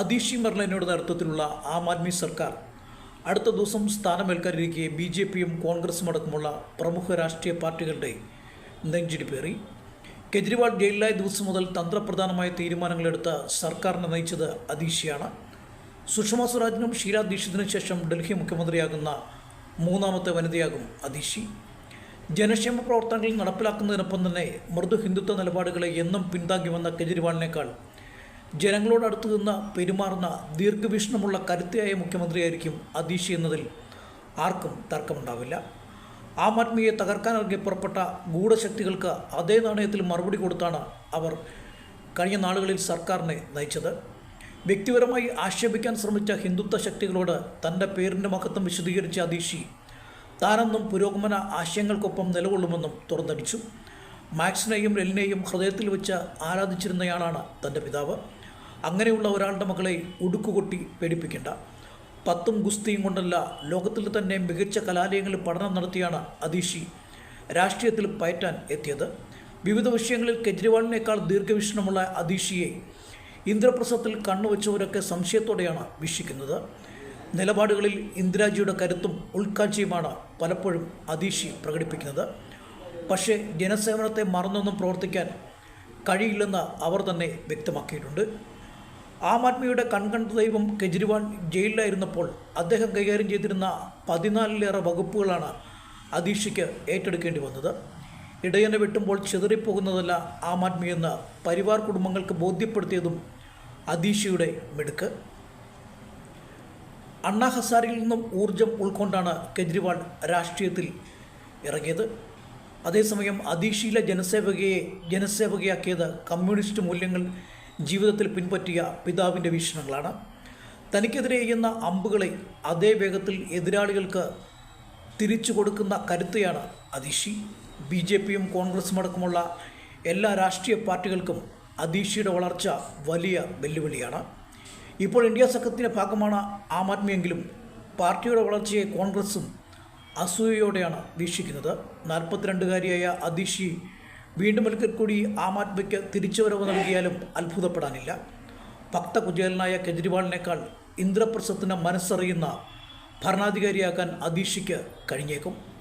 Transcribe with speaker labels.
Speaker 1: അതീഷി മെർലിനോട് നേതൃത്വത്തിലുള്ള ആം ആദ്മി സർക്കാർ അടുത്ത ദിവസം സ്ഥാനമേൽക്കാനിരിക്കെ ബി ജെ പിയും കോൺഗ്രസും അടക്കമുള്ള പ്രമുഖ രാഷ്ട്രീയ പാർട്ടികളുടെ നെഞ്ചിടിപ്പേറി. കെജ്രിവാൾ ജയിലിലായ ദിവസം മുതൽ തന്ത്രപ്രധാനമായ തീരുമാനങ്ങളെടുത്ത സർക്കാരിനെ നയിച്ചത് അതീഷിയാണ്. സുഷമ സ്വരാജിനും ഷീലാ ദീക്ഷിതിനും ശേഷം ഡൽഹി മുഖ്യമന്ത്രിയാകുന്ന മൂന്നാമത്തെ വനിതയാകും അതീഷി. ജനക്ഷേമ പ്രവർത്തനങ്ങൾ നടപ്പിലാക്കുന്നതിനൊപ്പം തന്നെ മൃദു ഹിന്ദുത്വ നിലപാടുകളെ എന്നും പിന്താങ്ങി വന്ന കെജ്രിവാളിനേക്കാൾ ജനങ്ങളോട് അടുത്ത് നിന്ന് പെരുമാറുന്ന ദീർഘവീക്ഷണമുള്ള കരുത്തയായ മുഖ്യമന്ത്രിയായിരിക്കും അതീഷി എന്നതിൽ ആർക്കും തർക്കമുണ്ടാവില്ല. ആം ആദ്മിയെ തകർക്കാനിറങ്ങി പുറപ്പെട്ട ഗൂഢശക്തികൾക്ക് അതേ നാണയത്തിൽ മറുപടി കൊടുത്താണ് അവർ കഴിഞ്ഞ നാളുകളിൽ സർക്കാരിനെ നയിച്ചത്. വ്യക്തിപരമായി ആക്ഷേപിക്കാൻ ശ്രമിച്ച ഹിന്ദുത്വ ശക്തികളോട് തന്റെ പേരിന്റെ മഹത്വം വിശദീകരിച്ച അതീഷി താനെന്നും പുരോഗമന ആശയങ്ങൾക്കൊപ്പം നിലകൊള്ളുമെന്നും തുറന്നടിച്ചു. മാക്സിനെയും എല്ലിനെയും ഹൃദയത്തിൽ വെച്ച് ആരാധിച്ചിരുന്നയാളാണ് തന്റെ പിതാവ്. അങ്ങനെയുള്ള ഒരാളുടെ മകളെ ഉടുക്കുകൊട്ടി പേടിപ്പിക്കേണ്ട. പത്തും ഗുസ്തിയും കൊണ്ടല്ല ലോകത്തിൽ തന്നെ മികച്ച കലാലയങ്ങളിൽ പഠനം നടത്തിയാണ് അതീഷി രാഷ്ട്രീയത്തിൽ പയറ്റാൻ എത്തിയത്. വിവിധ വിഷയങ്ങളിൽ കെജ്രിവാളിനേക്കാൾ ദീർഘവീക്ഷണമുള്ള അതീഷിയെ ഇന്ദ്രപ്രസത്തിൽ കണ്ണുവെച്ചവരൊക്കെ സംശയത്തോടെയാണ് വീക്ഷിക്കുന്നത്. നിലപാടുകളിൽ ഇന്ദിരാജിയുടെ കരുത്തും ഉൾക്കാഴ്ചയുമാണ് പലപ്പോഴും അതീഷി പ്രകടിപ്പിക്കുന്നത്. പക്ഷേ ജനസേവനത്തെ മറന്നൊന്നും പ്രവർത്തിക്കാൻ കഴിയില്ലെന്ന് അവർ തന്നെ വ്യക്തമാക്കിയിട്ടുണ്ട്. ആം ആദ്മിയുടെ കൺകണ്ട ദൈവം കെജ്രിവാൾ ജയിലിലായിരുന്നപ്പോൾ അദ്ദേഹം കൈകാര്യം ചെയ്തിരുന്ന പതിനാലിലേറെ വകുപ്പുകളാണ് അതീഷയ്ക്ക് ഏറ്റെടുക്കേണ്ടി വന്നത്. ഇടയനെ വെട്ടുമ്പോൾ ചിതറിപ്പോകുന്നതല്ല ആം ആദ്മി എന്ന് പരിവാർ കുടുംബങ്ങൾക്ക് ബോധ്യപ്പെടുത്തിയതും അതീഷയുടെ മിടുക്ക്. അണ്ണാ ഹസാരിയിൽ നിന്നും ഊർജം ഉൾക്കൊണ്ടാണ് കെജ്രിവാൾ രാഷ്ട്രീയത്തിൽ ഇറങ്ങിയത്. അതേസമയം അതീഷിയിലെ ജനസേവകയെ ജനസേവകയാക്കിയത് കമ്മ്യൂണിസ്റ്റ് മൂല്യങ്ങൾ ജീവിതത്തിൽ പിൻപറ്റിയ പിതാവിന്റെ വീക്ഷണങ്ങളാണ്. തനിക്കെതിരെ ചെയ്യുന്ന അമ്പുകളെ അതേ വേഗത്തിൽ എതിരാളികൾക്ക് തിരിച്ചു കൊടുക്കുന്ന കരുത്തയാണ് അതീഷി. ബി ജെ പിയും കോൺഗ്രസും അടക്കമുള്ള എല്ലാ രാഷ്ട്രീയ പാർട്ടികൾക്കും അതീഷിയുടെ വളർച്ച വലിയ വെല്ലുവിളിയാണ്. ഇപ്പോൾ ഇന്ത്യ സഖ്യത്തിന്റെ ഭാഗമാണ് ആം ആദ്മിയെങ്കിലും പാർട്ടിയുടെ വളർച്ചയെ കോൺഗ്രസും അസൂയയോടെയാണ് വീക്ഷിക്കുന്നത്. നാൽപ്പത്തിരണ്ടുകാരിയായ അതീഷി വീണ്ടും ഒരിക്കൽ കൂടി ആം ആദ്മിക്ക് തിരിച്ചുവരവ് നൽകിയാലും അത്ഭുതപ്പെടാനില്ല. ഭക്തകുചേലനായ കെജ്രിവാളിനേക്കാൾ ഇന്ദ്രപ്രസ്ഥത്തിന് മനസ്സറിയുന്ന ഭരണാധികാരിയാക്കാൻ അതീഷിക്ക് കഴിഞ്ഞേക്കും.